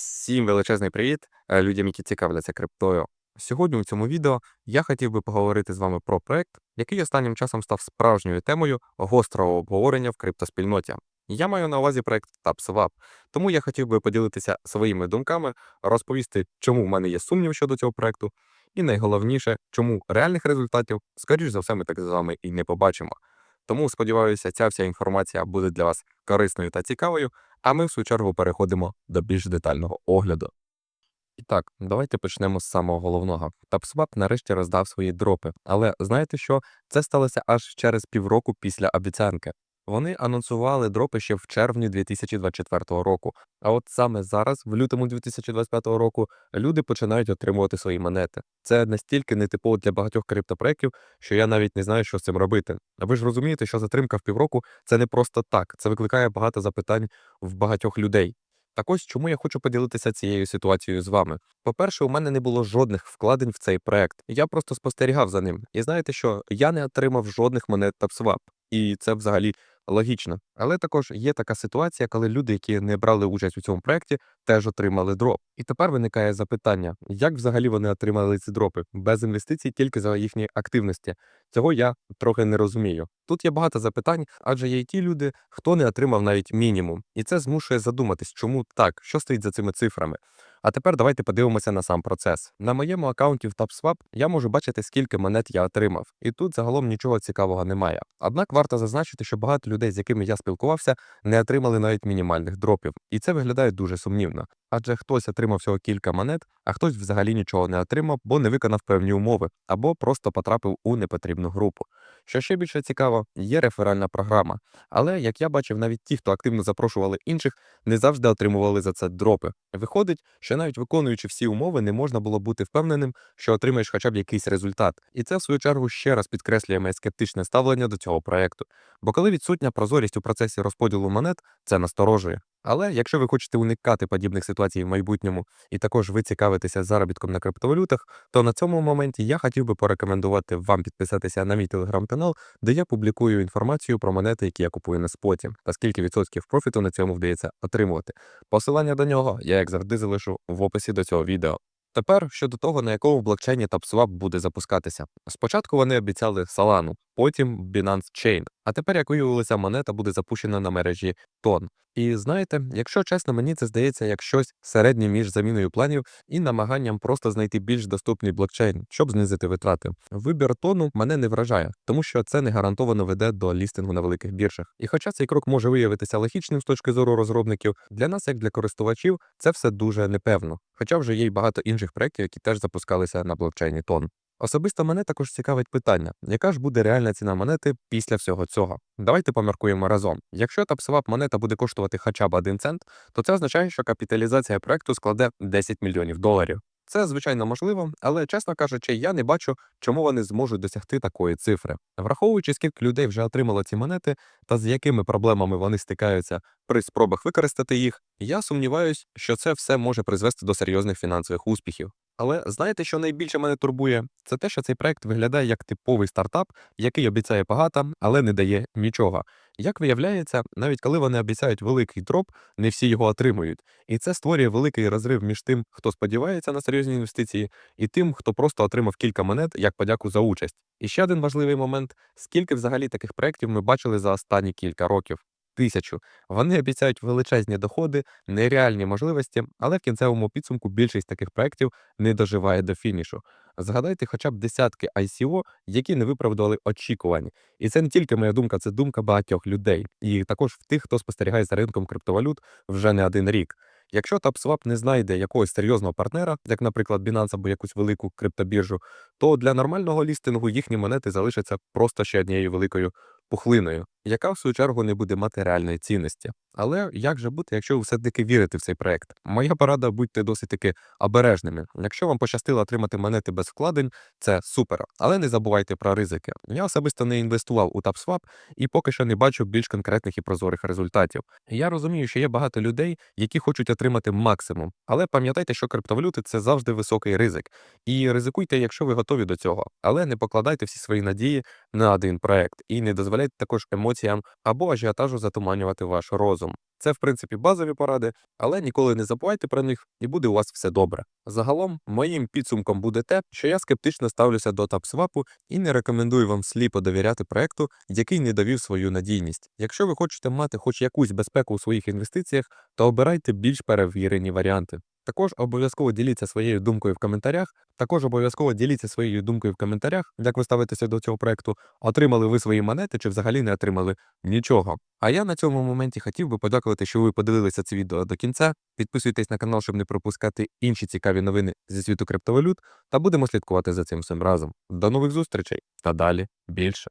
Всім величезний привіт е, людям, які цікавляться криптою. Сьогодні у цьому відео я хотів би поговорити з вами про проект, який останнім часом став справжньою темою гострого обговорення в криптоспільноті. Я маю на увазі проект TapSwap, тому я хотів би поділитися своїми думками, розповісти, чому в мене є сумнів щодо цього проекту, і найголовніше, чому реальних результатів, скоріш за все, ми так з вами і не побачимо. Тому сподіваюся, ця вся інформація буде для вас корисною та цікавою. А ми, в свою чергу, переходимо до більш детального огляду. І так, давайте почнемо з самого головного. TapSwap нарешті роздав свої дропи. Але знаєте що? Це сталося аж через півроку після обіцянки. Вони анонсували дропи ще в червні 2024 року. А от саме зараз, в лютому 2025 року, люди починають отримувати свої монети. Це настільки нетипово для багатьох криптопроєктів, що я навіть не знаю, що з цим робити. А ви ж розумієте, що затримка в півроку це не просто так, це викликає багато запитань в багатьох людей. Так ось чому я хочу поділитися цією ситуацією з вами. По-перше, у мене не було жодних вкладень в цей проект. Я просто спостерігав за ним. І знаєте що? Я не отримав жодних монет TapSwap. І це взагалі логічно. Але також є така ситуація, коли люди, які не брали участь у цьому проекті, теж отримали дроп. І тепер виникає запитання, як взагалі вони отримали ці дропи без інвестицій тільки за їхні активності. Цього я трохи не розумію. Тут є багато запитань, адже є й ті люди, хто не отримав навіть мінімум, і це змушує задуматись, чому так, що стоїть за цими цифрами. А тепер давайте подивимося на сам процес. На моєму аккаунті в TapSwap я можу бачити, скільки монет я отримав, і тут загалом нічого цікавого немає. Однак варто зазначити, що багато людей, з якими я спілкувався, не отримали навіть мінімальних дропів, і це виглядає дуже сумнівно. Адже хтось отримав всього кілька монет, а хтось взагалі нічого не отримав, бо не виконав певні умови, або просто потрапив у непотрібну групу. Що ще більше цікаво, є реферальна програма. Але як я бачив, навіть ті, хто активно запрошували інших, не завжди отримували за це дропи. Виходить, що навіть виконуючи всі умови, не можна було бути впевненим, що отримаєш хоча б якийсь результат. І це в свою чергу ще раз підкреслює моє скептичне ставлення до цього проекту. Бо коли відсутня прозорість у процесі розподілу монет, це насторожує. Але якщо ви хочете уникати подібних ситуацій в майбутньому і також ви цікавитеся заробітком на криптовалютах, то на цьому моменті я хотів би порекомендувати вам підписатися на мій телеграм-канал, де я публікую інформацію про монети, які я купую на споті, та скільки відсотків профіту на цьому вдається отримувати. Посилання до нього я, як завжди, залишу в описі до цього відео. Тепер щодо того, на якому блокчейні TapSwap буде запускатися. Спочатку вони обіцяли Solana, потім Binance Chain, а тепер, як виявилося, монета буде запущена на мережі Тон. І знаєте, якщо чесно, мені це здається як щось середнє між заміною планів і намаганням просто знайти більш доступний блокчейн, щоб знизити витрати. Вибір тону мене не вражає, тому що це не гарантовано веде до лістингу на великих біржах. І хоча цей крок може виявитися логічним з точки зору розробників, для нас, як для користувачів, це все дуже непевно. Хоча вже є й багато інших проєктів, які теж запускалися на блокчейні тон. Особисто мене також цікавить питання, яка ж буде реальна ціна монети після всього цього. Давайте поміркуємо разом. Якщо TapSwap монета буде коштувати хоча б 1 цент, то це означає, що капіталізація проекту складе 10 мільйонів доларів. Це звичайно можливо, але чесно кажучи, я не бачу, чому вони зможуть досягти такої цифри. Враховуючи, скільки людей вже отримало ці монети та з якими проблемами вони стикаються при спробах використати їх, я сумніваюсь, що це все може призвести до серйозних фінансових успіхів. Але знаєте, що найбільше мене турбує? Це те, що цей проект виглядає як типовий стартап, який обіцяє багато, але не дає нічого. Як виявляється, навіть коли вони обіцяють великий дроп, не всі його отримують. І це створює великий розрив між тим, хто сподівається на серйозні інвестиції, і тим, хто просто отримав кілька монет як подяку за участь. І ще один важливий момент: скільки взагалі таких проєктів ми бачили за останні кілька років. Тисячу. Вони обіцяють величезні доходи, нереальні можливості, але в кінцевому підсумку більшість таких проєктів не доживає до фінішу. Згадайте хоча б десятки ICO, які не виправдали очікувань. І це не тільки моя думка, це думка багатьох людей, і також в тих, хто спостерігає за ринком криптовалют вже не один рік. Якщо TapSwap не знайде якогось серйозного партнера, як, наприклад, Binance або якусь велику криптобіржу, то для нормального лістингу їхні монети залишаться просто ще однією великою пухлиною, яка в свою чергу не буде мати реальної цінності. Але як же бути, якщо ви все-таки вірите в цей проект? Моя порада будьте досить таки обережними. Якщо вам пощастило отримати монети без вкладень, це супер. Але не забувайте про ризики. Я особисто не інвестував у TapSwap і поки що не бачу більш конкретних і прозорих результатів. Я розумію, що є багато людей, які хочуть отримати максимум. Але пам'ятайте, що криптовалюти це завжди високий ризик. І ризикуйте, якщо ви готові до цього. Але не покладайте всі свої надії на один проект і не дозволяйте також емоціям або ажіотажу затуманювати ваш розум. Це, в принципі, базові поради, але ніколи не забувайте про них, і буде у вас все добре. Загалом, моїм підсумком буде те, що я скептично ставлюся до TapSwap і не рекомендую вам сліпо довіряти проекту, який не довів свою надійність. Якщо ви хочете мати хоч якусь безпеку у своїх інвестиціях, то обирайте більш перевірені варіанти. Також обов'язково діліться своєю думкою в коментарях. Також обов'язково діліться своєю думкою в коментарях, як ви ставитеся до цього проекту. Отримали ви свої монети чи взагалі не отримали нічого. А я на цьому моменті хотів би подякувати, що ви подивилися це відео до кінця. Підписуйтесь на канал, щоб не пропускати інші цікаві новини зі світу криптовалют, та будемо слідкувати за цим всім разом. До нових зустрічей та далі більше.